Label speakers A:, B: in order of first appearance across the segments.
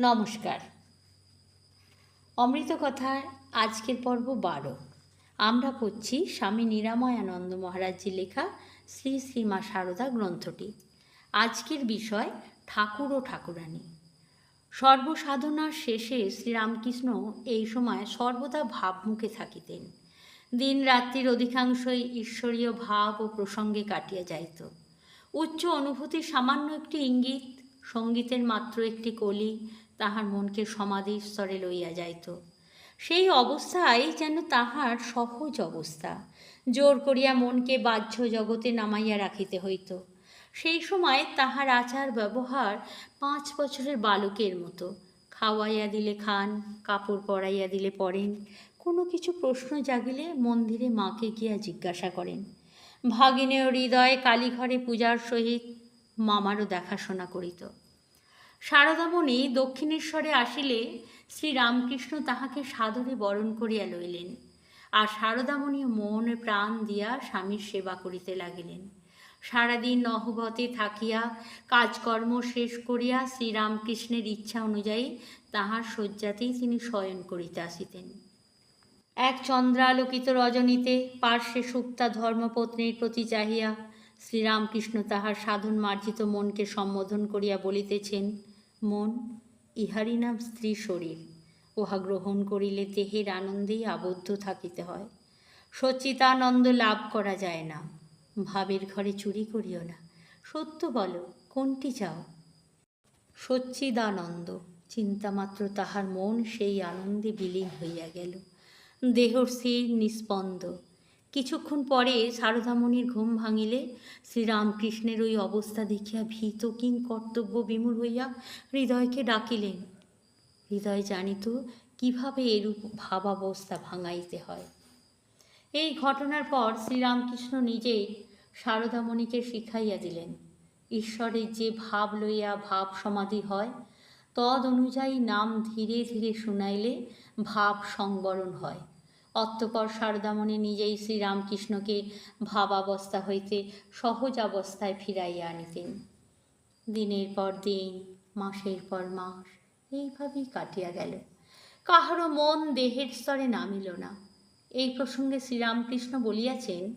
A: নমস্কার। অমৃত কথার আজকের পর্ব বারো। আমরা পড়ছি স্বামী নিরাময়ানন্দ মহারাজজির লেখা শ্রী শ্রীমা সারদা গ্রন্থটি। আজকের বিষয় ঠাকুর ও ঠাকুরানী। সর্বসাধনার শেষে শ্রীরামকৃষ্ণ এই সময় সর্বদা ভাবমুখে থাকিতেন। দিন রাত্রির অধিকাংশই ঈশ্বরীয় ভাব ও প্রসঙ্গে কাটিয়া যাইত। উচ্চ অনুভূতির সামান্য একটি ইঙ্গিত সঙ্গীতের মাত্র একটি কলি তাহার মনকে সমাধির স্তরে লইয়া যাইত। সেই অবস্থায় যেন তাহার সহজ অবস্থা। জোর করিয়া মনকে বাহ্য জগতে নামাইয়া রাখিতে হইত। সেই সময় তাহার আচার ব্যবহার পাঁচ বছরের বালকের মতো। খাওয়াইয়া দিলে খান, কাপড় পরাইয়া দিলে পরেন, কোনো কিছু প্রশ্ন জাগিলে মন্দিরে মাকে গিয়া জিজ্ঞাসা করেন। ভাগিনেয় হৃদয়ে কালীঘরে পূজার সহিত মামারও দেখাশোনা করিত। শারদামণি দক্ষিণেশ্বরে আসিলে শ্রীরামকৃষ্ণ তাহাকে সাদরে বরণ করিয়া লইলেন আর শারদামণি মন প্রাণ দিয়া স্বামীর সেবা করিতে লাগিলেন। সারাদিন নহবতে থাকিয়া কাজকর্ম শেষ করিয়া শ্রীরামকৃষ্ণের ইচ্ছা অনুযায়ী তাহার শয্যাতেই তিনি শয়ন করিতে আসিতেন। এক চন্দ্রালোকিত রজনীতে পার্শ্বে সুপ্তা ধর্মপত্নীর প্রতি চাহিয়া শ্রীরামকৃষ্ণ তাহার সাধন মার্জিত মনকে সম্বোধন করিয়া বলিতেছেন, মন, ইহারই নাম স্ত্রী শরীর। উহা গ্রহণ করিলে দেহের আনন্দেই আবদ্ধ থাকিতে হয়। সচ্চিতানন্দ লাভ করা যায় না। ভাবের ঘরে চুরি করিও না। সত্য বলো, কোনটি চাও? সচ্চিদানন্দ, চিন্তামাত্র তাহার মন সেই আনন্দে বিলীন হইয়া গেল। দেহ স্থির নিস্পন্দ। কিছুক্ষণ পরে সারদামণির ঘুম ভাঙিলে শ্রীরামকৃষ্ণের ওই অবস্থা দেখিয়া ভীত কিং কর্তব্য বিমূল হইয়া হৃদয়কে ডাকিলেন। হৃদয় জানিত, কীভাবে এরূপ ভাবাবস্থা ভাঙাইতে হয়? এই ঘটনার পর শ্রীরামকৃষ্ণ নিজেই শারদামণিকে শিখাইয়া দিলেন ঈশ্বরের যে ভাব লইয়া ভাব সমাধি হয়, তদ অনুযায়ী নাম ধীরে ধীরে শুনাইলে ভাব সংবরণ হয়। অতঃপর শারদামণি নিজেই শ্রীরামকৃষ্ণকে ভাবাবস্থা হইতে সহজ অবস্থায় ফিরাইয়া আনিতেন। দিনের পর দিন, মাসের পর মাস এইভাবেই কাটিয়া গেল। কাহারও মন দেহের স্তরে নামিল না। এই প্রসঙ্গে শ্রীরামকৃষ্ণ বলিয়াছেন,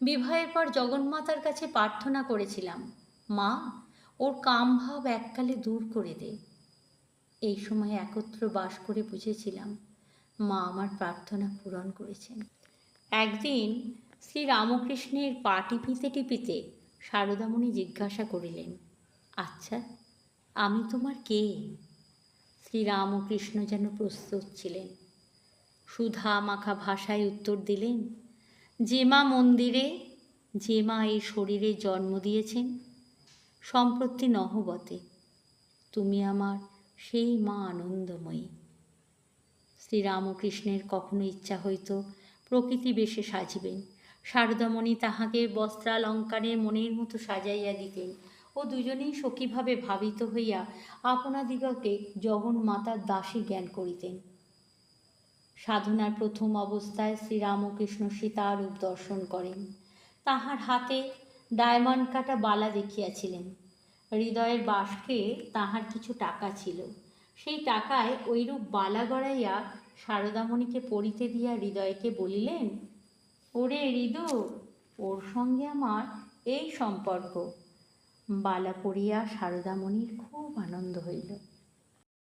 A: বিবাহের পর জগন্মাতার কাছে প্রার্থনা করেছিলাম, মা, ওর কামভাব এককালে দূর করে দে। এই সময় একত্র বাস করে বুঝেছিলাম মা আমার প্রার্থনা পূরণ করেছেন। একদিন শ্রী রামকৃষ্ণের পা টিপিতে টিপিতে শারদামণি জিজ্ঞাসা করিলেন আচ্ছা আমি তোমার কে? শ্রীরামকৃষ্ণ যেন প্রস্তুত ছিলেন। সুধা মাখা ভাষায় উত্তর দিলেন যে মা মন্দিরে যে মা এই শরীরে জন্ম দিয়েছেন, সম্প্রতি নহবতে তুমি আমার সেই মা আনন্দময়ী। শ্রীরামকৃষ্ণের কখনো ইচ্ছা হইত প্রকৃতি বেশে সাজিবেন। শারদামণি তাহাকে বস্ত্রালঙ্কারে মনের মতো সাজাইয়া দিতেন ও দুজনেই সখীভাবে ভাবিত হইয়া আপনাদিগকে জগন্মাতার দাসী জ্ঞান করিতেন। সাধনার প্রথম অবস্থায় শ্রীরামকৃষ্ণ সীতা সীতারূপ দর্শন করেন। তাহার হাতে ডায়মন্ড কাটা বালা দেখিয়াছিলেন। হৃদয়ের বাসকে তাহার কিছু টাকা ছিল। সেই টাকায় ওইরূপ বালা গড়াইয়া সারদামণিকে পড়িতে দিয়া হৃদয়কে বলিলেন, ওরে হৃদু, ওর সঙ্গে আমার এই সম্পর্ক। বালা পড়িয়া সারদামণির খুব আনন্দ হইল।